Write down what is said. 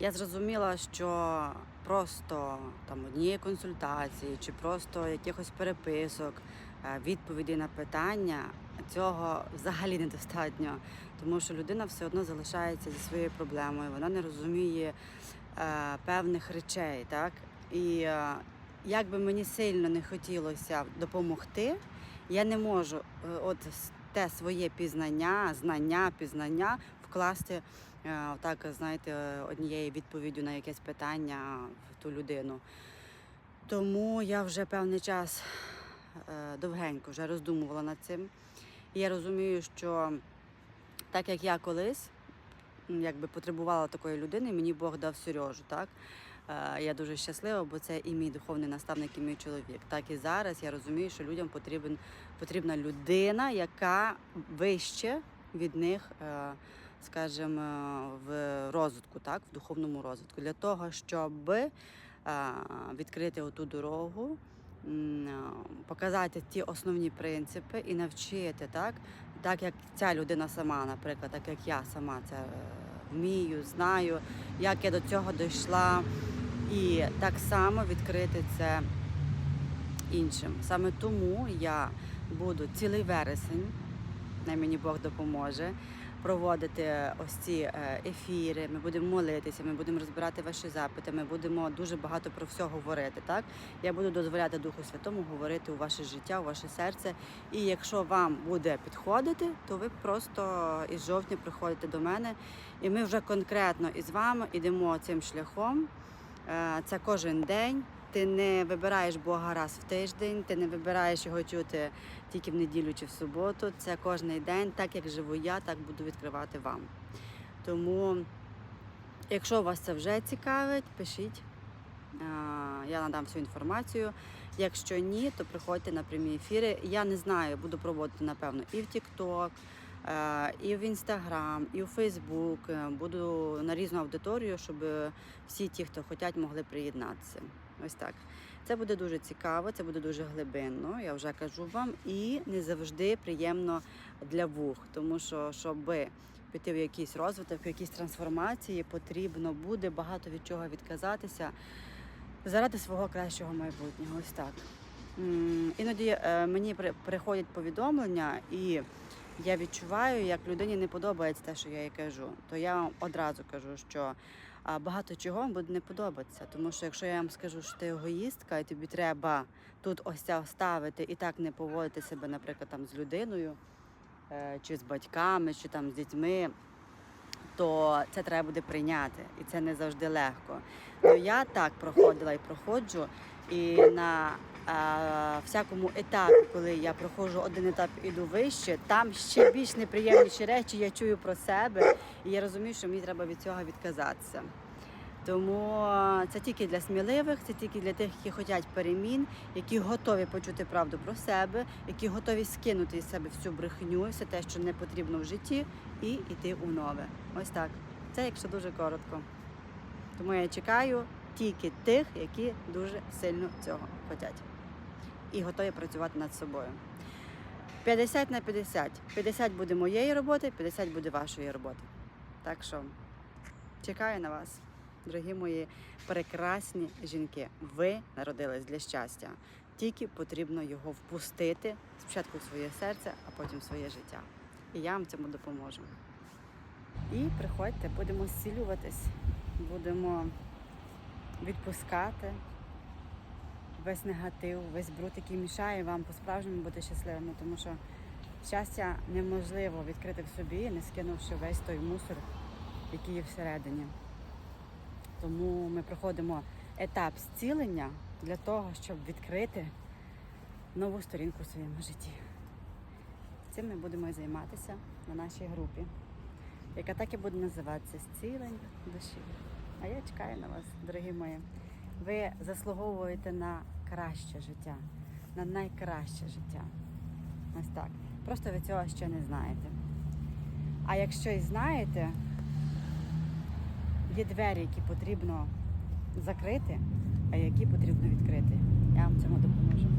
Я зрозуміла, що просто там однієї консультації чи просто якихось переписок, е, відповідей на питання цього взагалі недостатньо, тому що людина все одно залишається зі своєю проблемою, вона не розуміє е, певних речей, так? І е, як би мені сильно не хотілося допомогти, я не можу е, от те своє пізнання, знання, пізнання вкласти е, так, знаєте, однією відповіддю на якесь питання в ту людину. Тому я вже певний час е, довгенько вже роздумувала над цим. І я розумію, що так як я колись якби потребувала такої людини, мені Бог дав Сережу, так? Е, Я дуже щаслива, бо це і мій духовний наставник, і мій чоловік. Так і зараз я розумію, що людям потрібен, потрібна людина, яка вище від них, скажімо, в розвитку, так, в духовному розвитку, для того, щоб е, відкрити оту дорогу. е, Показати ті основні принципи і навчити, так, так як ця людина сама, наприклад, так як я сама це е, вмію, знаю, як я до цього дійшла, і так само відкрити це іншим. Саме тому я буду цілий вересень, най мені Бог допоможе, проводити ось ці е, ефіри. Ми будемо молитися, ми будемо розбирати ваші запити, ми будемо дуже багато про все говорити. Так я буду дозволяти Духу Святому говорити у ваше життя, у ваше серце. І якщо вам буде підходити, то ви просто із жовтня приходите до мене, і ми вже конкретно із вами йдемо цим шляхом. Е, Це кожен день. Ти не вибираєш Бога раз в тиждень, ти не вибираєш його чути тільки в неділю чи в суботу. Це кожен день, так як живу я, так буду відкривати вам. Тому, якщо вас це вже цікавить, пишіть. Я надам всю інформацію. Якщо ні, то приходьте на прямі ефіри. Я не знаю, буду проводити, напевно, і в TikTok, і в Instagram, і в Facebook. Е, Буду на різну аудиторію, щоб всі ті, хто хочуть, могли приєднатися. Ось так. Це буде дуже цікаво, це буде дуже глибинно, я вже кажу вам, і не завжди приємно для вух, тому що щоб піти в якийсь розвиток, в якісь трансформації, потрібно буде багато від чого відказатися заради свого кращого майбутнього. Ось так. Іноді е, мені при- приходять повідомлення, і я відчуваю, як людині не подобається те, що я їй кажу. То я вам одразу кажу, що багато чого вам буде не подобатися. Тому що якщо я вам скажу, що ти егоїстка, і тобі треба тут ось це ставити і так не поводити себе, наприклад, там з людиною, е, чи з батьками, чи там з дітьми. То це треба буде прийняти, і це не завжди легко. Ну я так проходила і проходжу, і на е, всякому етапі, коли я проходжу один етап іду вище, там ще більш неприємніші речі я чую про себе, і я розумію, що мені треба від цього відказатися. Тому це тільки для сміливих, це тільки для тих, які хочуть перемін, які готові почути правду про себе, які готові скинути із себе всю брехню, все те, що не потрібно в житті, і йти у нове. Ось так. Це якщо дуже коротко. Тому я чекаю тільки тих, які дуже сильно цього хочуть. І готові працювати над собою. 50 на 50. 50 буде моєї роботи, 50 буде вашої роботи. Так що чекаю на вас, дорогі мої прекрасні жінки. Ви народились для щастя. Тільки потрібно його впустити спочатку в своє серце, а потім в своє життя. І я вам цьому допоможу. І приходьте, будемо зцілюватись, будемо відпускати весь негатив, весь бруд, який мішає вам по-справжньому бути щасливими, тому що щастя неможливо відкрити в собі, не скинувши весь той мусор, який є всередині. Тому ми проходимо етап зцілення для того, щоб відкрити нову сторінку в своєму житті. Цим ми будемо і займатися на нашій групі, яка так і буде називатися Зцілення душі. А я чекаю на вас, дорогі мої. Ви заслуговуєте на краще життя, на найкраще життя. Ось так. Просто ви цього ще не знаєте. А якщо і знаєте, є двері, які потрібно закрити, а які потрібно відкрити. Я вам цьому допоможу.